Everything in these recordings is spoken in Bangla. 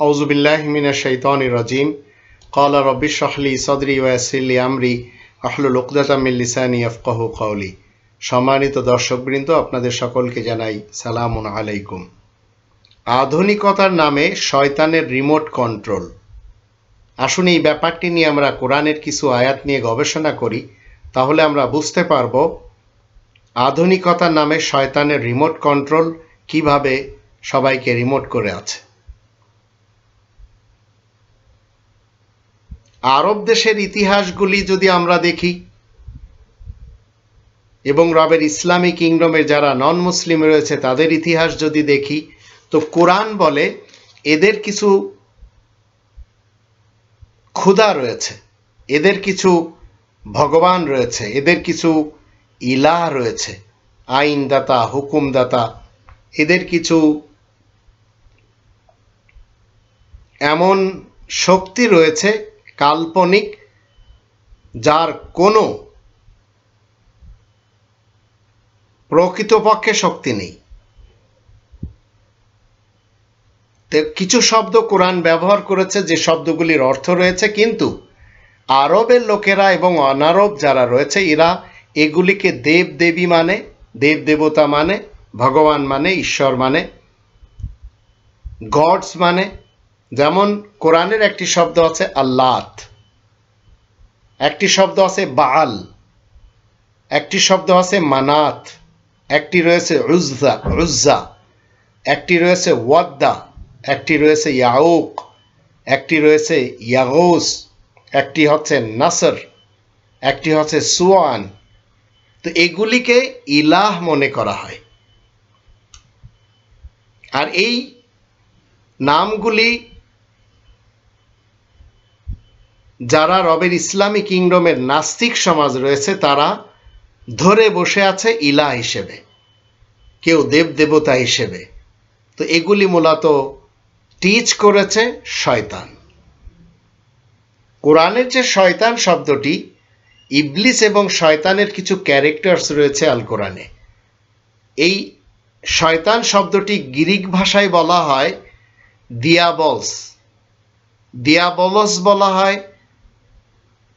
আউজুবিল্লাহমিনা শৈতন রাজিম। কলা রব্বি শাহলি সদরি ওয়াসিল্লি আমরি। আহলুল উকদাতামিল লিসানি আফকাহু কৌলি সম্মানিত দর্শকবৃন্দ, আপনাদের সকলকে জানাই সালামুন আলাইকুম। আধুনিকতার নামে শয়তানের রিমোট কন্ট্রোল। আসুন এই ব্যাপারটি নিয়ে আমরা কোরআনের কিছু আয়াত নিয়ে গবেষণা করি। তাহলে আমরা বুঝতে পারব আধুনিকতার নামে শয়তানের রিমোট কন্ট্রোল কীভাবে সবাইকে রিমোট করে আছে। আরব দেশের ইতিহাসগুলি যদি আমরা দেখি, এবং রবের ইসলামী কিংডমের যারা নন মুসলিম রয়েছে, তাদের ইতিহাস যদি দেখি, তো কোরআন বলে এদের কিছু ক্ষুধা রয়েছে, এদের কিছু ভগবান রয়েছে, এদের কিছু ইলা রয়েছে, আইনদাতা, হুকুমদাতা, এদের কিছু এমন শক্তি রয়েছে কাল্পনিক, যার কোনো প্রকৃতপক্ষে শক্তি নেই। কিছু শব্দ কোরআন ব্যবহার করেছে যে শব্দগুলির অর্থ রয়েছে, কিন্তু আরবের লোকেরা এবং অনারব যারা রয়েছে, এরা এগুলিকে দেব দেবী মানে দেব দেবতা মানে ভগবান মানে ঈশ্বর মানে গডস মানে যেমন কোরআনের একটি শব্দ আছে আল্লাত, একটি শব্দ আছে বাল একটি শব্দ আছে মানাত, একটি রয়েছে উজ্জা উজ্জা, একটি রয়েছে ওয়াদ্দা, একটি রয়েছে ইয়াউক, একটি রয়েছে ইয়াগৌস, একটি হচ্ছে নাসর, একটি হচ্ছে সুয়ান। তো এগুলিকে ইলাহ মনে করা হয়। আর এই নামগুলি যারা রবের ইসলামী কিংডমের নাস্তিক সমাজ রয়েছে, তারা ধরে বসে আছে ইলা হিসেবে, কেউ দেব দেবতা হিসেবে। তো এগুলি মূলত টিচ করেছে শয়তান। কোরআনের যে শয়তান শব্দটি, ইবলিস এবং শয়তানের কিছু ক্যারেক্টার্স রয়েছে আল কোরআনে। এই শয়তান শব্দটি গ্রিক ভাষায় বলা হয় দিয়াবলস দিয়াবলস বলা হয়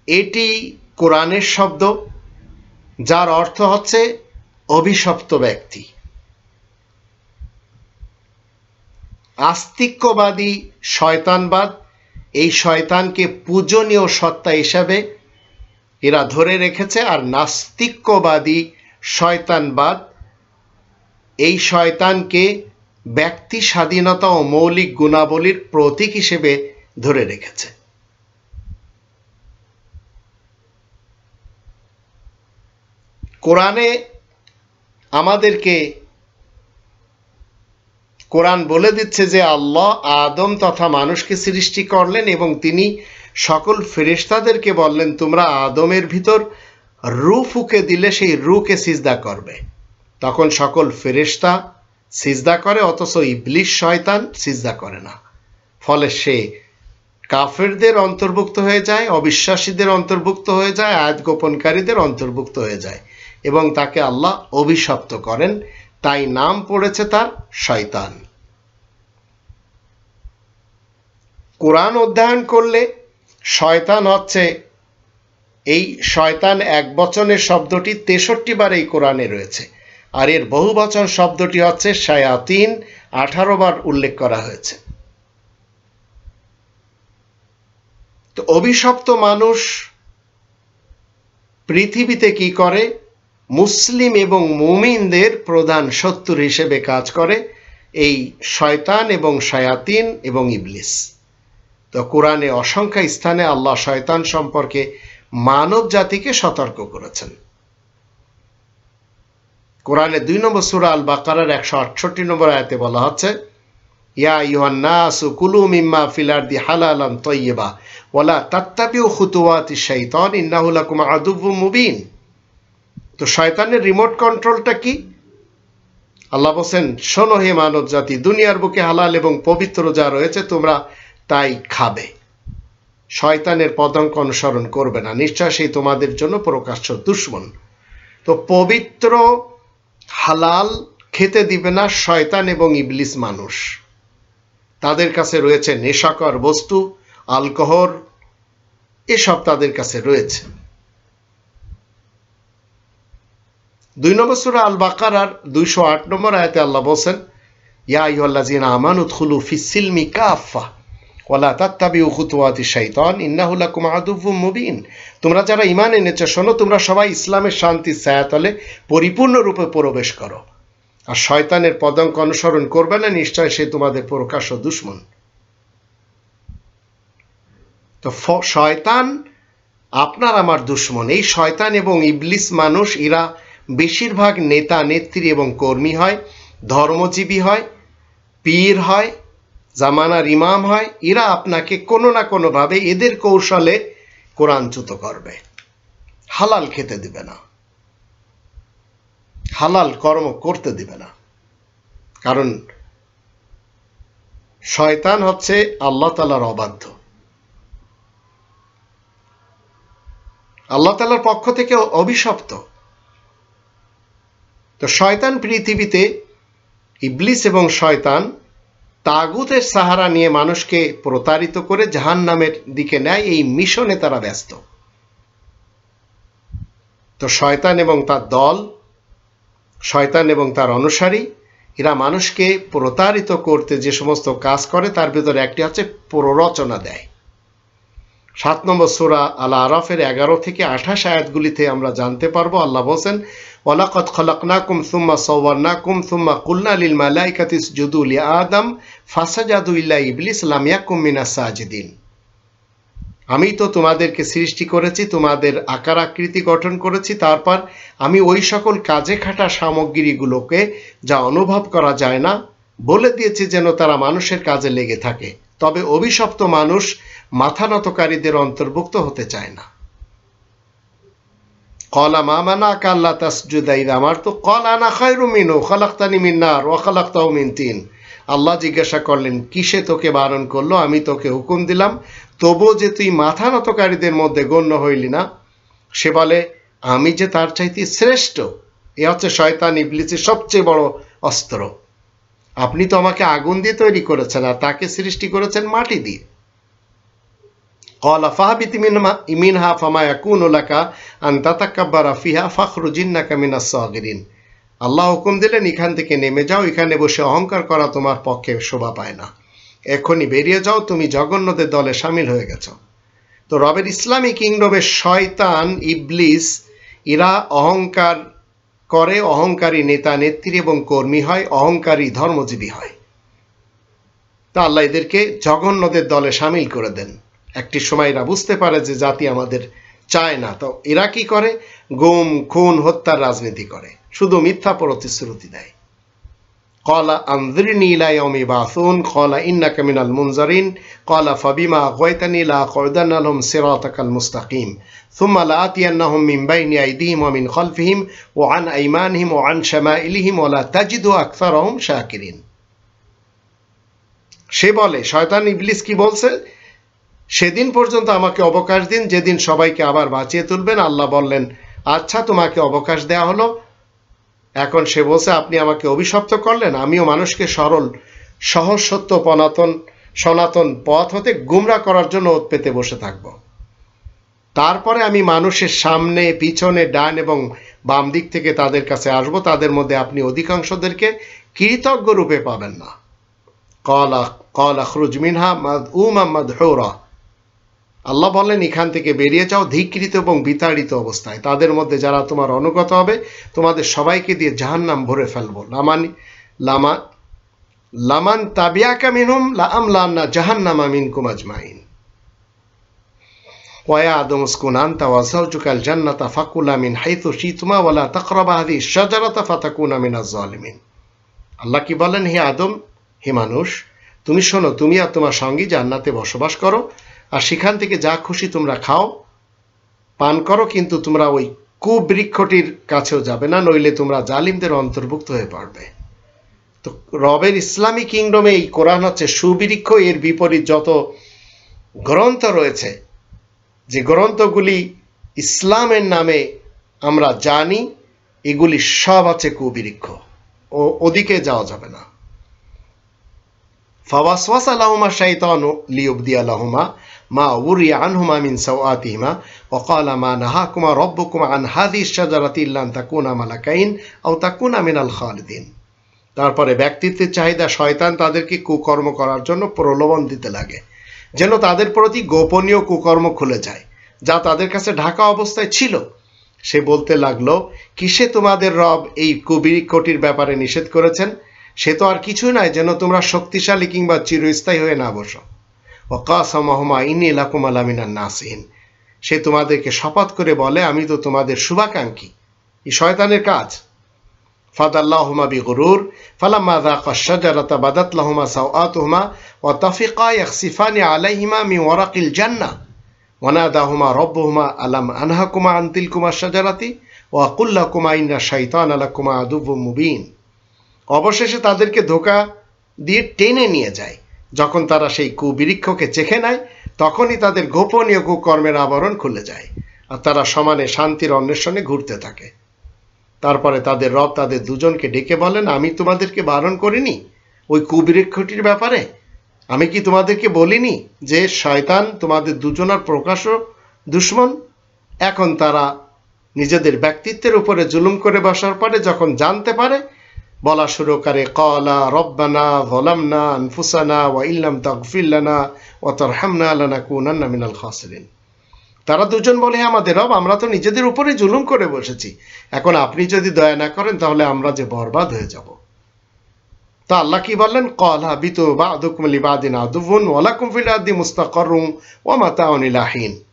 এটি কোরআনের শব্দ, যার অর্থ হচ্ছে অভিশপ্ত ব্যক্তি। আস্তিক্যবাদী শয়তানবাদ, এই শয়তানকে পূজনীয় সত্তা হিসাবে এরা ধরে রেখেছে, আর নাস্তিক্যবাদী শয়তানবাদ, এই শয়তানকে ব্যক্তি স্বাধীনতা ও মৌলিক গুণাবলীর প্রতীক হিসেবে ধরে রেখেছে। কোরআনে আমাদেরকে কোরআন বলে দিচ্ছে যে আল্লাহ আদম তথা মানুষকে সৃষ্টি করলেন এবং তিনি সকল ফেরেশতাদেরকে বললেন, তোমরা আদমের ভিতর রু ফুকে দিলে সেই রুকে সিজদা করবে। তখন সকল ফেরেশতা সিজদা করে, অথচ ইবলিশ শয়তান সিজদা করে না। ফলে সে কাফেরদের অন্তর্ভুক্ত হয়ে যায়, অবিশ্বাসীদের অন্তর্ভুক্ত হয়ে যায়, আয়াত গোপনকারীদের অন্তর্ভুক্ত হয়ে যায়। এবং তাকে আল্লাহ অভিশপ্ত করেন। তাই নাম পড়েছে তার শয়তান। কোরআন অধ্যয়ন করলে শয়তান হচ্ছে, এই শয়তান এক বচনের শব্দটি তেষট্টি বার এই কোরআনে রয়েছে। আর এর বহু বচন শব্দটি হচ্ছে শায়াতিন, আঠারো বার উল্লেখ করা হয়েছে। তো অভিশপ্ত মানুষ পৃথিবীতে কি করে? মুসলিম এবং মুমিনদের প্রধান শত্রু হিসেবে কাজ করে এই শয়তান এবং শায়াতিন এবং ইবলিস। তো কোরআনে অসংখ্য স্থানে আল্লাহ শয়তান সম্পর্কে মানব জাতিকে সতর্ক করেছেন। কোরআনে দুই নম্বর সুরা আল বাকারার একশো আটষট্টি নম্বর আয়তে বলা হচ্ছে, ইয়া ইউহান্নাসু কুলু মিম্মা ফিলারদি হালালান তৈয়বা, ওয়ালা তাত্তাবিউ খুতুওয়াতি শাইতান, ইন্নাহু লাকুম আদুব্বুম মুবিন। তো শয়তানের রিমোট কন্ট্রোলটা কি? আল্লাহ বলছেন, শোনো হে মানব জাতি দুনিয়ার বুকে হালাল এবং পবিত্র যা রয়েছে তোমরা তাই খাবে। শয়তানের পদাঙ্ক অনুসরণ করবে না। নিশ্চয় সেই তোমাদের জন্য প্রকাশ্য দুশ্মন। তো পবিত্র, হালাল খেতে দিবে না শয়তান এবং ইবলিস মানুষ। তাদের কাছে রয়েছে নেশাকর বস্তু, আলকোহল, এসব তাদের কাছে রয়েছে। দুই নম্বর সুরা আল বাকারার দুইশো আট নম্বর আয়তে আল্লাহ বলছেন, ইয়া ইহল্লাজিন আমান উৎখুলু ফিসিলমি কাফা ওয়ালা তাত্তাবি উখুতুয়াতি শাইতান, ইন্নাহু লাকুম আদুব্বুম মুবিন। তোমরা যারা ঈমান এনেছো, শোনো, তোমরা সবাই ইসলামের শান্তির ছায়াতলে পরিপূর্ণরূপে প্রবেশ করো। আর শয়তানের পদাঙ্ক অনুসরণ করবে না, নিশ্চয় সে তোমাদের প্রকাশ্য দুশ্মন। তো শয়তান আপনার আমার দুশ্মন। এই শয়তান এবং ইবলিস মানুষ, এরা বেশিরভাগ নেতা, নেত্রী এবং কর্মী হয়, ধর্মজীবী হয়, পীর হয়, জামানার ইমাম হয়। এরা আপনাকে কোনো না কোনোভাবে এদের কৌশলে কোরআনচ্যুত করবে। হালাল খেতে দিবে না। হালাল কর্ম করতে দিবে না। কারণ শয়তান হচ্ছে আল্লাহ তালার অবাধ্য। আল্লাহ তালার পক্ষ থেকে অভিশপ্ত। তো শয়তান পৃথিবীতে ইবলিস এবং শয়তান তাগুতের সাহারা নিয়ে মানুষকে প্রতারিত করে জাহান নামের দিকে নেয়, এই মিশনে তারা ব্যস্ত। তো শয়তান এবং তার দল, শয়তান এবং তার অনুসারী, এরা মানুষকে প্রতারিত করতে যে সমস্ত কাজ করে, তার ভিতরে একটি হচ্ছে প্ররোচনা দেয়। সাত নম্বর সুরা আল্লাহ আরফের এগারো থেকে আঠাশ আয়াতগুলিতে আমরা জানতে পারব। আল্লাহ বলছেন ওয়ালাকত খলকনাকুম সুম্মা সওয়ারনাকুম সুম্মা কুলনা লিল মালাইকাতিস জুদুল আদম ফাসাজাদু ইল্লা ইবলিস লাম ইয়াকুম মিনাস সাজিদিন। আমি তো তোমাদেরকে সৃষ্টি করেছি, তোমাদের আকার আকৃতি গঠন করেছি, তারপর আমি ওই সকল কাজে খাটা সামগ্রীগুলোকে যা অনুভব করা যায় না, বলে দিয়েছি যেন তারা মানুষের কাজে লেগে থাকে। তবে অভিশপ্ত মানুষ মাথা নতকারীদের অন্তর্ভুক্ত হতে চায় না। কলা মামানা কাল্লা তাসজুদাইদ আমার তো কল মিনু খালাক্তানি মিন্নার ও মিন তিন। আল্লাহ জিজ্ঞাসা করলেন, কিসে তোকে বারণ করল? আমি তোকে হুকুম দিলাম, তবুও যে তুই মাথা নতকারীদের মধ্যে গণ্য হইলি না। সে বলে, আমি যে তার চাইতে শ্রেষ্ঠ, এ হচ্ছে শয়তান, ইবলিসের সবচেয়ে বড় অস্ত্র। আপনি তো আমাকে আগুন দিয়ে তৈরি করেছেন, আর তাকে সৃষ্টি করেছেন মাটি দিয়ে। قال فاهبط منها فما يكون لك أن تتكبر فيها فاخرج إنك من الصاغرين আল্লাহ হুকুম দিলেন এখান থেকে নেমে যাও এখানে বসে অহংকার করা তোমার পক্ষে শোভা পায় না এখনই বেরিয়ে যাও তুমি জগন্নাথের দলে সামিল হয়ে গেছো তো রবের ইসলামী কিংডমের শয়তান ইবলিস এরা অহংকার করে অহংকারী নেতা নেত্রী এবং কর্মী হয় অহংকারী ধর্মজীবী হয় তা আল্লাহ এদেরকে জগন্নাথের দলে সামিল করে দেন একটি সময় এরা বুঝতে পারে যে জাতি আমাদের চায় না। তো এরা কি করে? গুম, খুন, হত্যার রাজনীতি করে। শুধু মিথ্যা প্রতিশ্রুতি দেয়। কলা আন্দ্রিনি বাসুন, কলা ইন্না কামিনাল মুনজারিন, কলা ফাবিমা গয়তানি কয়দান আলম সিরাতাকাল মুস্তাকিম। আন আইমানহিম ওয়া আন শামাইলিহিম শাকিরিন। সে বলে, শয়তান ইবলিস কি বলছে? সেদিন পর্যন্ত আমাকে অবকাশ দিন, যেদিন সবাইকে আবার বাঁচিয়ে তুলবেন। আল্লাহ বললেন আচ্ছা তোমাকে অবকাশ দেয়া হলো। এখন সে বলছে, আপনি আমাকে অভিশপ্ত করলেন। আমিও মানুষকে সরল, সহজ, সত্য, পনাতন, সনাতন পথ হতে গুমরা করার জন্য ওত পেতে বসে থাকব। তারপরে আমি মানুষের সামনে, পিছনে, ডান এবং বাম দিক থেকে তাদের কাছে আসব। তাদের মধ্যে আপনি অধিকাংশদেরকে কৃতজ্ঞ রূপে পাবেন না। কলা কলা, খরুজ মিনহা মাদ উমা মাদহুরা। আল্লাহ বললেন, এখান থেকে বেরিয়ে যাও, ধিকৃত এবং বিতাড়িত অবস্থায়। তাদের মধ্যে যারা তোমার অনুগত হবে, তোমাদের সবাইকে দিয়ে জাহান্নাম ভরে ফেলব। লামান, লামা, লামান তাবিয়াকা মিনহুম লাম লান্না জাহান্নামা মিনকুম আজমাইন। ওয়া আদম ওয়া জান্নাতা হাইতু ওয়ালা তাকরাবা আল্লাহ কি বলেন হে আদম, হে মানুষ, তুমি শোনো, তুমি আর তোমার সঙ্গী জান্নাতে বসবাস করো। আর সেখান থেকে যা খুশি তোমরা খাও, পান করো, কিন্তু তোমরা ওই কুবৃক্ষটির কাছেও যাবে না, নইলে তোমরা জালিমদের অন্তর্ভুক্ত হয়ে পড়বে। তো রবের ইসলামী কিংডমে এই কোরআন হচ্ছে সুবৃক্ষ, এর বিপরীত যত গ্রন্থ রয়েছে, যে গ্রন্থগুলি ইসলামের নামে আমরা জানি, এগুলি সব আছে কুবৃক্ষ, ও ওদিকে যাওয়া যাবে না। ফাওয়াসওয়াস আলহমা শাইতান লিউবদি আলহমা মা উরিয়া আনহুমা মিন সাওয়াতিহিমা মা নাহাকুমা রব্বকুমা আন তারপরে ব্যক্তিত্বের চাহিদা শয়তান তাদেরকে কুকর্ম করার জন্য প্রলোভন দিতে লাগে, যেন তাদের প্রতি গোপনীয় কুকর্ম খুলে যায়, যা তাদের কাছে ঢাকা অবস্থায় ছিল। সে বলতে লাগল, কিসে তোমাদের রব এই কবিকটির ব্যাপারে নিষেধ করেছেন? সে তো আর কিছুই নয় যেন তোমরা শক্তিশালী কিংবা চিরস্থায়ী হয়ে না বসো। ওকাসমহমা ইনি লাকুম আলামিনান নাসিন সে তোমাদেরকে শপথ করে বলে, আমি তো তোমাদের শুভাকাঙ্ক্ষী। এই শয়তানের কাজ। ফাদাল্লাহুমা বিগুরুর, ফালাম্মা যাকা আশ-শাজারাতা বাদাত লাহুমা সাওআতুহুমা ওয়া তাফিকা ইয়াখসিফানি আলাইহিমা মিন ওয়ারাকিল জান্নাহ ওয়ানাদাহুমা রব্বুহুমা, আলাম আনহাকুমা আন তিলকুমা শাজারাতি ওয়া কুল লাকুমা ইন্না শাইতানা লাকুমা আদুব্বুম মুবিন। অবশেষে তাদেরকে ধোকা দিয়ে টেনে নিয়ে যায়। যখন তারা সেই কুবৃক্ষকে চেখে নেয়, তখনই তাদের গোপনীয় কুকর্মের আবরণ খুলে যায় আর তারা সমানে শান্তির অন্বেষণে ঘুরতে থাকে। তারপরে তাদের রব তাদের দুজনকে ডেকে বলেন, আমি তোমাদেরকে বারণ করিনি ওই কুবৃক্ষটির ব্যাপারে? আমি কি তোমাদেরকে বলিনি যে শয়তান তোমাদের দুজনার প্রকাশ দুশ্মন? এখন তারা নিজেদের ব্যক্তিত্বের উপরে জুলুম করে বসার পরে যখন জানতে পারে বলা শুরু করে কলা রব্বানা ভলামনা আনফুসানা ওয়া ইল্লাম তাগফিল্লানা ওয়া তারহামনা লানাকুনান্না মিনাল খাসিরিন। তারা দুজন বলে "হ্যাঁ, আমাদের রব আমরা তো নিজেদের উপরে জুলুম করে বসেছি। এখন আপনি যদি দয়া না করেন তাহলে আমরা যে বরবাদ হয়ে যাব। তা আল্লাহ কি বললেন? কল হাবিতু বাদুকুম লিবাদিন আদুবুন ওয়ালাকুম ফিল আরদি মুস্তাকাররুম ওয়া মাতাউন ইলাহিন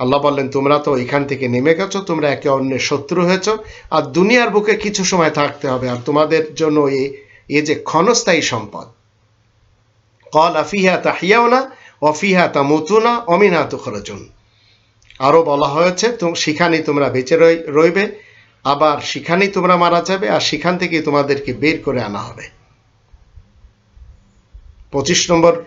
আল্লাহ বললেন, তোমরা তো এখান থেকে নেমে গেছো, তোমরা একে অন্যের শত্রু হয়েছো, আর দুনিয়ার বুকে কিছু সময় থাকতে হবে, আর তোমাদের জন্য এ এ যে ক্ষণস্থায়ী সম্পদ। কল আফিহা তাহিয়াওনা অফিহা তামুতুনা, অমিনা তুখরজুন। আরও বলা হয়েছে তো সেখানেই তোমরা বেঁচে রই- রইবে, আবার সেখানেই তোমরা মারা যাবে, আর সেখান থেকে তোমাদেরকে বের করে আনা হবে। পঁচিশ নম্বর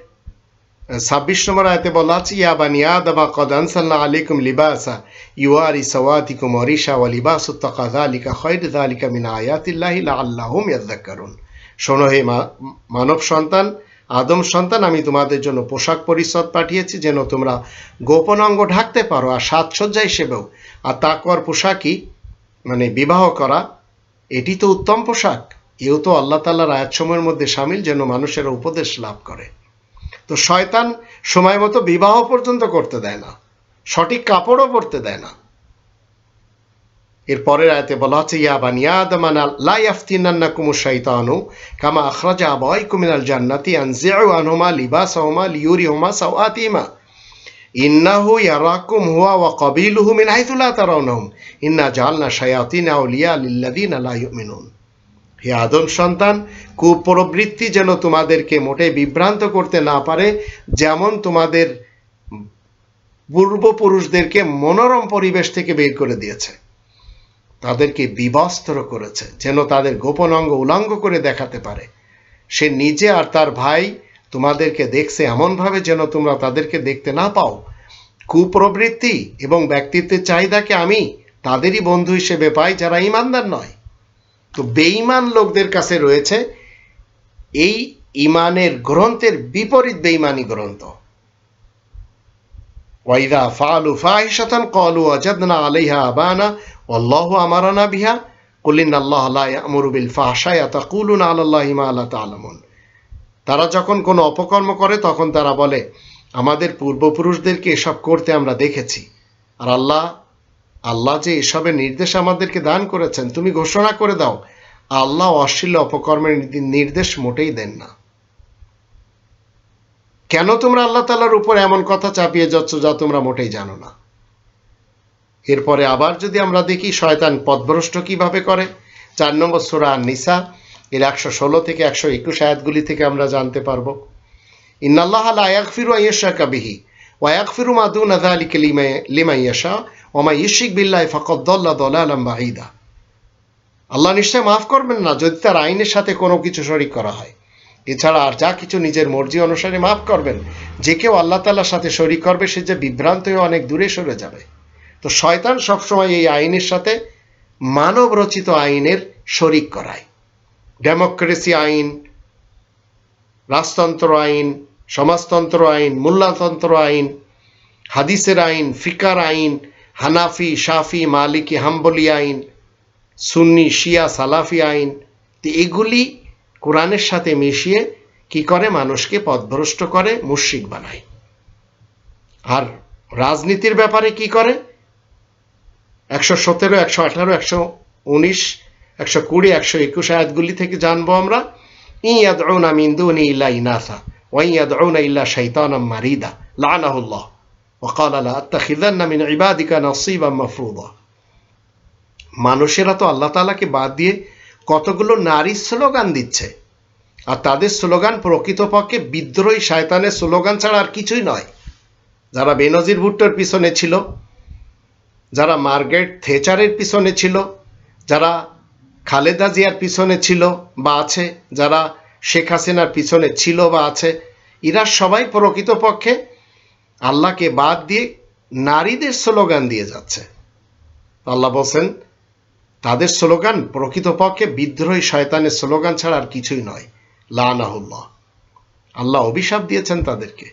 ছাব্বিশ নম্বর আয়তে বলা আছে, ইয়া বানি আদমা কদ আনসালনা আলাইকুম লিবাসা ইউয়ারি সাওয়াতিকুম অরিশা ওয়া লিবাসু যালিকা খায়র যালিকা মিন আয়াতিল্লাহি লাআল্লাহুম ইয়াযাক্কারুন শোনো হে মানব সন্তান, আদম সন্তান, আমি তোমাদের জন্য পোশাক পরিচ্ছদ পাঠিয়েছি যেন তোমরা গোপন অঙ্গ ঢাকতে পারো আর সাজসজ্জা হিসেবেও। আর তাকওয়ার পোশাকই মানে বিবাহ করা, এটি তো উত্তম পোশাক। এও তো আল্লাহ তাল্লাহর আয়াতসমূহের মধ্যে সামিল যেন মানুষেরা উপদেশ লাভ করে। তো শয়তান সময় মতো বিবাহ পর্যন্ত করতে দেয় না। সঠিক কাপড়ও পরতে দেয় না। এর পরের আয়তে বলা হচ্ছে, ইয়া বানিয়া আদমানা লা ইয়াফতিনান্নাকুম শাইতানু কামা আখরাজা আবাইকুম মিনাল জান্নাতি আনজিউ আনহুমা লিবাসাহুমা লিয়ুরিহুমা সাওআতিমা। ইন্নাহু ইয়ারাকুম হুয়া ওয়া কাবিলুহু মিন হাইথু লা তারাউনাহুম। ইন্না জাআলনা শায়াতিন আউলিয়া লিল্লাযিনা লা ইউমিনুন। হে আদম সন্তান, কুপ্রবৃত্তি যেন তোমাদেরকে মোটে বিভ্রান্ত করতে না পারে, যেমন তোমাদের পূর্বপুরুষদেরকে মনোরম পরিবেশ থেকে বের করে দিয়েছে। তাদেরকে বিবস্ত্র করেছে, যেন তাদের গোপন অঙ্গ উলঙ্গ করে দেখাতে পারে। সে নিজে আর তার ভাই তোমাদেরকে দেখছে এমনভাবে যেন তোমরা তাদেরকে দেখতে না পাও। কুপ্রবৃত্তি এবং ব্যক্তিত্বের চাহিদাকে আমি তাদেরই বন্ধু হিসেবে পাই যারা ইমানদার নয়। তো বেঈমান লোকদের কাছে রয়েছে এই ইমানের গ্রন্থের বিপরীত বেঈমানি গ্রন্থ। ওয়াইদা ফালু ফাহিশাতান ক্বালু ওয়াজাদনা আলাইহা আবানা, ওয়াল্লাহু আমারানা বিহা, কুল ইন্নাল্লাহা লা ইয়া'মুরু বিল ফাহশাই আতাকুলুনা আলাল্লাহি মা লা তা'লামুন। তারা যখন কোনো অপকর্ম করে, তখন তারা বলে, আমাদের পূর্বপুরুষদেরকে এসব করতে আমরা দেখেছি। আর আল্লাহ আল্লাহ যে এসবের নির্দেশ আমাদেরকে দান করেছেন, তুমি ঘোষণা করে দাও। আল্লাহ অশ্লীল অপকর্মের নির্দেশ মোটেই দেন না। কেন তোমরা আল্লাহ তালার উপর এমন কথা চাপিয়ে যাচ্ছ যা তোমরা মোটেই জানো না? এরপরে আবার যদি আমরা দেখি, শয়তান পদভ্রষ্ট কীভাবে করে? চার নম্বর সোরা নিসা এর একশো ষোলো থেকে একশো একুশ আয়াতগুলি থেকে আমরা জানতে পারব। ইন্নাল্লাহ লা ইয়াগফিরু আন ইউশরাকা বিহি, ওয়া ইয়াগফিরু মা দুনা যালিকা লিমা- লিমান ইয়াশা ওয়া মা ইউশরিক বিল্লাহি ফাকাদ দাল্লা দালালান বাঈদা। আল্লাহ নিশ্চয় মাফ করবেন না যদি তার আইনের সাথে কোনো কিছু শরিক করা হয়। এছাড়া আর যা কিছু নিজের মর্জি অনুসারে মাফ করবেন। যে কেউ আল্লাহ তাল্লার সাথে শরিক করবে, সে যে বিভ্রান্ত হয়ে অনেক দূরে সরে যাবে। তো শয়তান সবসময় এই আইনের সাথে মানব রচিত আইনের শরিক করায়। ডেমোক্রেসি আইন, রাজতন্ত্র আইন, সমাজতন্ত্র আইন মোল্লাতন্ত্র আইন, হাদিসের আইন, ফিকার আইন হানাফি, শাফি, মালিকি, হাম্বলি আইন, সুন্নি, শিয়া, সালাফি আইন, তো এগুলি কোরআনের সাথে মিশিয়ে কি করে? মানুষকে পথভ্রষ্ট করে, মুশরিক বানায়। আর রাজনীতির ব্যাপারে কি করে? একশো সতেরো, একশো আঠারো, একশো উনিশ, একশো কুড়ি, একশো একুশ আয়াতগুলি থেকে জানব আমরা। ইয়াদউনা মিন দুনি ইল্লা ইনাসা, ওয়া ইয়াদউনা ইল্লা শাইতানাম মারিদা। লানাহুল্লাহ। وقال لا আত্মাখিদান্না من ইবাদিকা نصيبا مفروضا মানুষেরা তো আল্লাহ তালাকে বাদ দিয়ে কতগুলো নারী স্লোগান দিচ্ছে। আর তাদের স্লোগান প্রকৃতপক্ষে বিদ্রোহী শায়তানের স্লোগান ছাড়া আর কিছুই নয়। যারা বেনজির ভুট্টোর পিছনে ছিল, যারা মার্গেট থেচারের পিছনে ছিল, যারা খালেদা জিয়ার পিছনে ছিল বা আছে, যারা শেখ হাসিনার পিছনে ছিল বা আছে, এরা সবাই প্রকৃতপক্ষে আল্লাহকে বাদ দিয়ে নারীদের স্লোগান দিয়ে যাচ্ছে। আল্লাহ বলছেন, তাদের স্লোগান প্রকৃতপক্ষে বিদ্রোহী শয়তানের স্লোগান ছাড়া আর কিছুই নয়। লানাহুল্লাহ। আল্লাহ অভিশাপ দিয়েছেন তাদেরকে।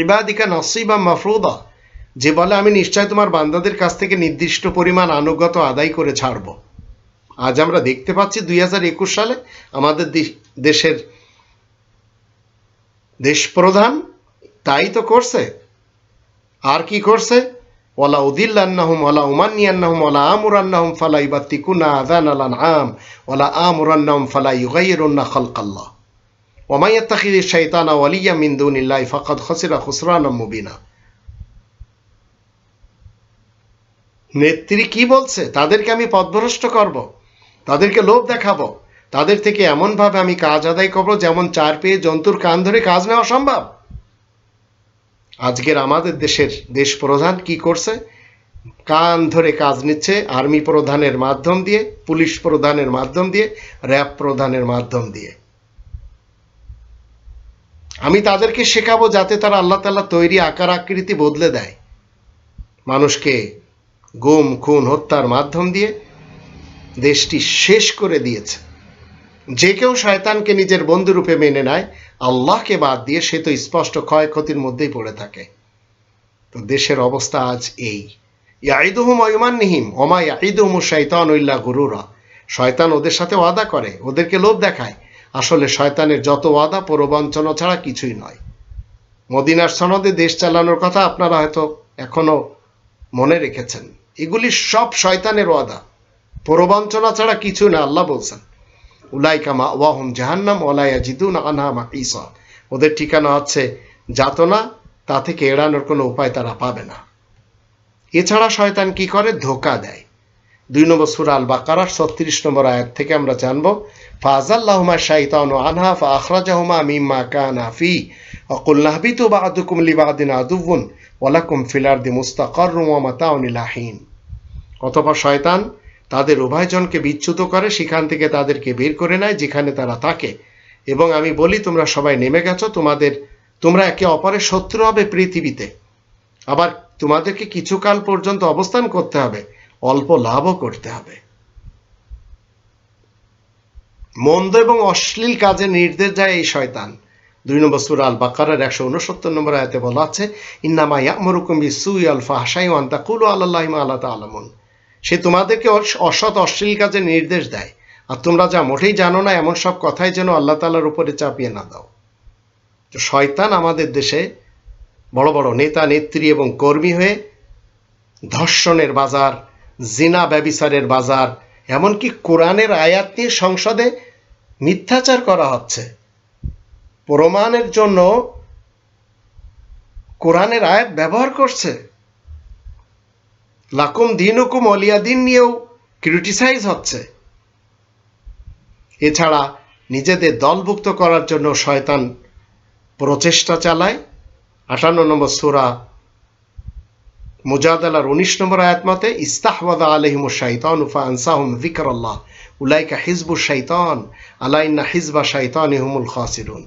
ইবাদিকা নসিবা মাফরুদা। যে বলে, আমি নিশ্চয় তোমার বান্দাদের কাছ থেকে নির্দিষ্ট পরিমাণ আনুগত আদায় করে ছাড়ব। আজ আমরা দেখতে পাচ্ছি দুই হাজার একুশ সালে আমাদের দেশের দেশ প্রধান তাই তো করছে। আর কি করছে? ওলা উদিল্লান্নাহুম ওলা উমান্নিয়ান্নাহুম ওলা আমুরান্নাহুম ফালা ইবাত্তিকুনা আযান আলান আম ওলা আমুরান্নাহুম ফালা ইউগাইয়িরুন্না খালকাল্লাহ। ওমা ইয়াত্তাখিযি শাইতানা ওয়ালিয়্যা মিন দুনিল্লাহি ফাকাদ খাসিরা খুসরানাম মুবিনা। নেত্রী কি বলছে? তাদেরকে আমি পথভ্রষ্ট করব। তাদেরকে লোভ দেখাবো। তাদের থেকে এমনভাবে আমি কাজ আদায় করব যেমন চার পেয়ে জন্তুর কান ধরে কাজ নেওয়া সম্ভব। আজকের আমাদের দেশের দেশ প্রধান কি করছে? কান ধরে কাজ নিচ্ছে আর্মি প্রধানের মাধ্যম দিয়ে, পুলিশ প্রধানের মাধ্যম দিয়ে, র্যাব প্রধানের মাধ্যম দিয়ে। আমি তাদেরকে শেখাবো যাতে তারা আল্লাহ তাল্লাহ তৈরি আকার আকৃতি বদলে দেয়। মানুষকে গুম, খুন, হত্যার মাধ্যম দিয়ে দেশটি শেষ করে দিয়েছে। যে কেউ শয়তানকে নিজের বন্ধুরূপে মেনে নেয় আল্লাহকে বাদ দিয়ে সে তো স্পষ্ট ক্ষয়ক্ষতির মধ্যেই পড়ে থাকে। তো দেশের অবস্থা আজ এই। শৈতান গুরুরা। শয়তান ওদের সাথে ওয়াদা করে, ওদেরকে লোভ দেখায়। আসলে শয়তানের যত ওয়াদা প্রবঞ্চনা ছাড়া কিছুই নয়। মদিনার সনদে দেশ চালানোর কথা আপনারা হয়তো এখনও মনে রেখেছেন। এগুলি সব শয়তানের ওয়াদা। প্রবঞ্চনা ছাড়া কিছু না, আল্লাহ বলছেন। উলাইকা মা ওয়াহুম জাহান্নাম ওলাইয়া জিদুন আনহা মা ইসা ওদের ঠিকানা হচ্ছে যাতনা, তা থেকে এড়ানোর কোনো উপায় তারা পাবে না। এছাড়া শয়তান কি করে? ধোকা দেয়। দুই নম্বর সুরা আল বাকারার ছত্রিশ নম্বর আয়াত থেকে আমরা জানব ফাজাল্লাহুমা শাইতান আনহা ফা আখরাজাহুমা মিম্মা কানা ফি। অকুল নাহবিতু বাদুকুম লিবাদিন আদুবুন মাতাউন ইলাহিন অতঃপর শয়তান তাদের উভয়জনকে বিচ্যুত করে, সেখান থেকে তাদেরকে বের করে নেয়, যেখানে তারা থাকে। এবং আমি বলি, তোমরা সবাই নেমে গেছো, তোমাদের, তোমরা একে অপরের শত্রু হবে পৃথিবীতে। আবার তোমাদেরকে কিছুকাল পর্যন্ত অবস্থান করতে হবে, অল্প লাভও করতে হবে। মন্দ এবং অশ্লীল কাজে নির্দেশ যায় এই শয়তান। দুই নম্বর সুর আল বাকারের একশো উনসত্তর নম্বর আয়তে বলা আছে, ইন্নামা ইয়ামরুকুম বিসুই আল ফাহসাই ওয়ান তাকুলু আল্লাহ আল্লাহ তালামুন সে তোমাদেরকে অসৎ, অশ্লীল কাজে নির্দেশ দেয়। আর তোমরা যা মোটেই জানো না, এমন সব কথাই যেন আল্লাহ তালার উপরে চাপিয়ে না দাও। তো শয়তান আমাদের দেশে বড় বড় নেতা, নেত্রী এবং কর্মী হয়ে ধর্ষণের বাজার, জিনা ব্যবিচারের বাজার, এমনকি কোরআনের আয়াত নিয়ে সংসদে মিথ্যাচার করা হচ্ছে। প্রমাণের জন্য কোরআনের আয়াত ব্যবহার করছে। লাকুম দিন হুকুম অলিয়াদিন নিয়েও ক্রিটিসাইজ হচ্ছে। এছাড়া নিজেদের দলভুক্ত করার জন্য শয়তান প্রচেষ্টা চালায়। আটান্ন নম্বর সুরা মুজাদালার উনিশ নম্বর আয়াত মতে ইস্তাহবাদা আলহিম শাইতান উফা আনসাহুম জিকর আল্লাহ উলাইকা হিজবু শাইতান আলাইন্না হিজবা শাইতান ইহুমুল খাসিরুন।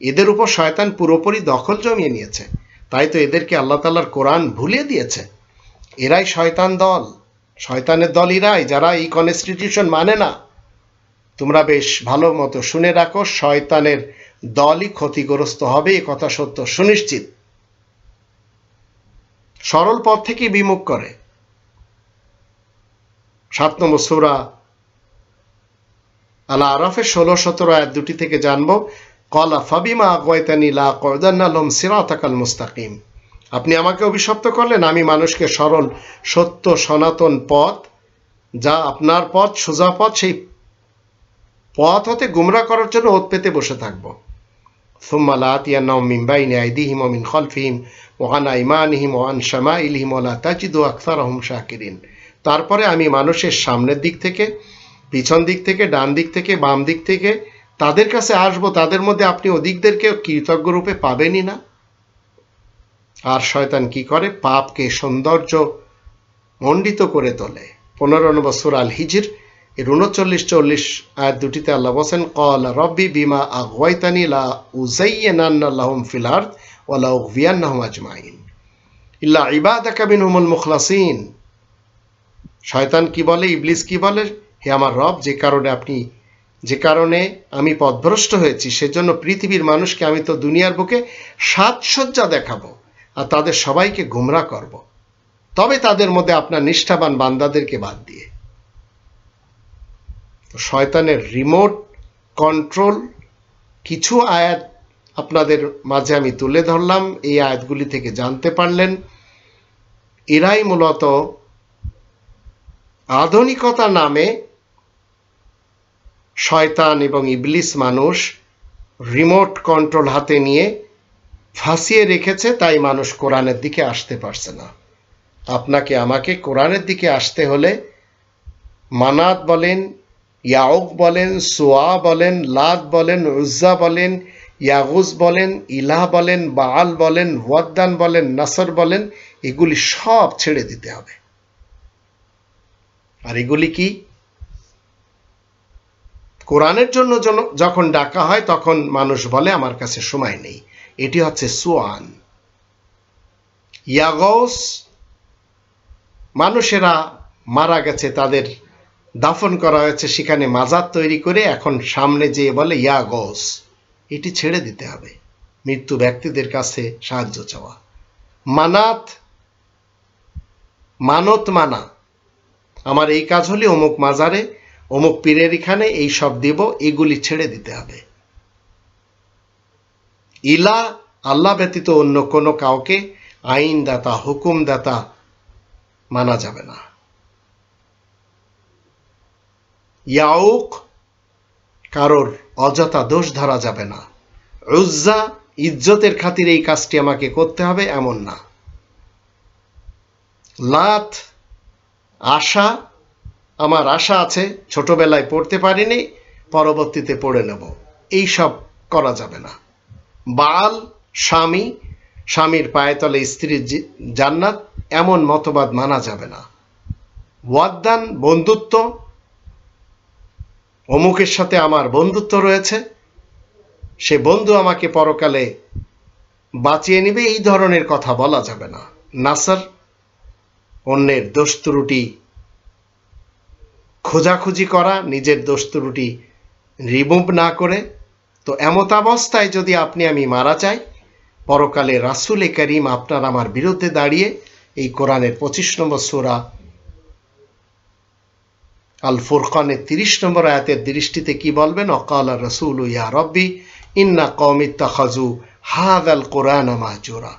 এদের উপর শয়তান পুরোপুরি দখল জমিয়ে নিয়েছে। তাই তো এদেরকে আল্লাহ তাল্লার কোরআন ভুলিয়ে দিয়েছে। এরাই শয়তান দল। শয়তানের দল এরাই যারা এই কনস্টিটিউশন মানে না। তোমরা বেশ ভালো মতো শুনে রাখো, শয়তানের দলই ক্ষতিগ্রস্ত হবে, এ কথা সত্য সুনিশ্চিত। সরল পথ থেকে বিমুখ করে। সাত নম্বর সুরা আলা আরফের ষোলো, সতেরো আয়াত দুটি থেকে জানব, কলা ফাবিমা আগয়তানি লা কয়দান্নালম সিরাতাকাল মুস্তাকিম। আপনি আমাকে অভিশপ্ত করলেন আমি মানুষকে সরল সত্য সনাতন পথ যা আপনার পথ সোজা পথ সেই পথ হতে গুমরা করার জন্য ওত পেতে বসে থাকবো ثم لآتينهم من بين أيديهم ومن خلفهم وعن أيمانهم وعن شمائلهم ولا تجد أكثرهم شاكرين তারপরে আমি মানুষের সামনের দিক থেকে পিছন দিক থেকে ডান দিক থেকে বাম দিক থেকে তাদের কাছে আসবো তাদের মধ্যে আপনি অধিকদেরকে কৃতজ্ঞ রূপে পাবেনই না আর শয়তান কি করে? পাপকে সৌন্দর্য মণ্ডিত করে তোলে। পনেরো নম্বর সুরাল হিজির এর উনচল্লিশ চল্লিশ আয়াত দুটিতে আল্লাহ বসেন কল রব্বি বিমা আগওয়াইতানি লা উজাইয়ানান্নাল্লাহুম ফিল আরদ ওয়া লা উগভিয়ান্নাহুম আজমাইন। ইল্লা ইবাদাকা মিনহুমুল মুখলাসিন। শয়তান কি বলে? ইবলিস কি বলে? হে আমার রব, যে কারণে আপনি, যে কারণে আমি পথভ্রষ্ট হয়েছি, সেজন্য পৃথিবীর মানুষকে আমি তো দুনিয়ার বুকে সাজসজ্জা দেখাবো। আর তাদের সবাইকে গুমরা করব। তবে তাদের মধ্যে আপনার নিষ্ঠাবান বান্দাদেরকে বাদ দিয়ে। তো শয়তানের রিমোট কন্ট্রোল, কিছু আয়াত আপনাদের মাঝে আমি তুলে ধরলাম। এই আয়াতগুলি থেকে জানতে পারলেন। এরাই মূলত আধুনিকতা নামে শয়তান এবং ইবলিস মানুষ রিমোট কন্ট্রোল হাতে নিয়ে ফাঁসিয়ে রেখেছে, তাই মানুষ কোরআনের দিকে আসতে পারছে না। আপনাকে আমাকে কোরআনের দিকে আসতে হলে মানাত বলেন, ইয়াউক বলেন, সোয়া বলেন, লাদ বলেন, উজ্জা বলেন, ইয়াগুজ বলেন, ইলাহ বলেন বাল বলেন ওয়াদ্দান বলেন, নাসর বলেন, এগুলি সব ছেড়ে দিতে হবে। আর এগুলি কি? কোরআনের জন্য যখন ডাকা হয়, তখন মানুষ বলে, আমার কাছে সময় নেই। এটি হচ্ছে সোয়ান। ইয়াগস, মানুষেরা মারা গেছে, তাদের দাফন করা হয়েছে, সেখানে মাজার তৈরি করে এখন সামনে যেয়ে বলে ইয়াগস। এটি ছেড়ে দিতে হবে। মৃত্যু ব্যক্তিদের কাছে সাহায্য চাওয়া। মানাত, মানত মানা। আমার এই কাজ হলে অমুক মাজারে, অমুক পীরের এখানে এই সব দেব, এগুলি ছেড়ে দিতে হবে। ইলা আল্লাহ ব্যতীত অন্য কোনো কাউকে আইনদাতা হুকুমদাতা মানা যাবে না। ইয়াউক কারোর অযথা দোষ ধরা যাবে না। উজ্জা ইজ্জতের খাতির এই কাজটি আমাকে করতে হবে এমন না। লাত আশা, আমার আশা আছে, ছোটবেলায় পড়তে পারিনি, পরবর্তীতে পড়ে নেব। এই সব করা যাবে না। বাল, স্বামী, স্বামীর পায়েতলে স্ত্রীর জান্নাত, এমন মতবাদ মানা যাবে না। ওয়াদ্দান, বন্ধুত্ব, অমুকের সাথে আমার বন্ধুত্ব রয়েছে। সে বন্ধু আমাকে পরকালে বাঁচিয়ে নেবে, এই ধরনের কথা বলা যাবে না। নাসার, অন্যের দোষ ত্রুটি খোঁজাখুঁজি করা, নিজের দোষ ত্রুটি রিমুভ না করে তো এমতাবস্থায় যদি আপনি আমি মারা যাই, পরকালে রাসুল এ করিম আপনার আমার বিরুদ্ধে দাঁড়িয়ে এই কোরআনের পঁচিশ নম্বর সোরা আল ফুরকানের তিরিশ নম্বর আয়াতের দৃষ্টিতে কি বলবেন? অকাল রসুল ইয়া রব্বি ইন্না কমিত্তা খাজু হাদ আল কোরআন মাহজুরা।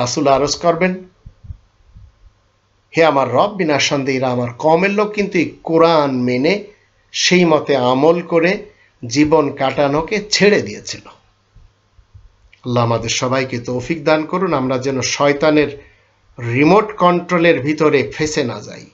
রাসুল আরজ করবেন, হে আমার রব, বিনা সন্দেহীরা আমার কমের লোক, কিন্তু এই কোরআন মেনে সেই মতে আমল করে জীবন কাটানোকে ছেড়ে দিয়েছিল। আল্লাহ আমাদের সবাইকে তৌফিক দান করুন, আমরা যেন শয়তানের রিমোট কন্ট্রোলের ভিতরে ফেসে না যাই।